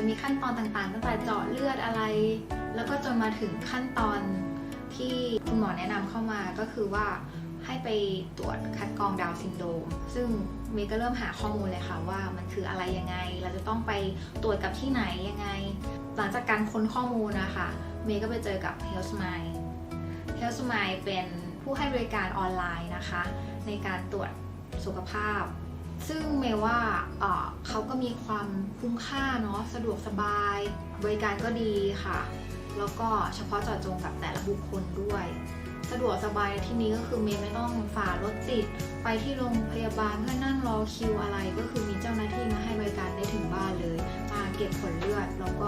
จะมีขั้นตอนต่างๆ ตั้งแต่เจาะเลือดอะไร แล้วก็จนมาถึงขั้นตอนที่คุณหมอแนะนำเข้ามาก็คือว่าให้ไปตรวจคัดกรองดาวซินโดม ซึ่งเมย์ก็เริ่มหาข้อมูลเลยค่ะว่ามันคืออะไรยังไง เราจะต้องไปตรวจกับที่ไหนยังไง หลังจากการค้นข้อมูลนะคะเมย์ก็ไปเจอกับ Health Smile Health Smile เป็นผู้ให้บริการออนไลน์นะคะ ในการตรวจสุขภาพ ซึ่งเมว่าเอ่อเขาก็มีความคุ้มค่าเนาะสะดวกสบาย บริการก็ดีค่ะ แล้วก็เฉพาะเจาะจงกับแต่ละบุคคลด้วย สะดวกสบายในที่นี้ก็คือเมย์ไม่ต้องฝ่ารถติด ไปที่โรงพยาบาลเพื่อนั่งรอคิวอะไร ก็คือมีเจ้าหน้าที่มาให้บริการได้ถึงบ้านเลยมาเก็บผลเลือดแล้วก็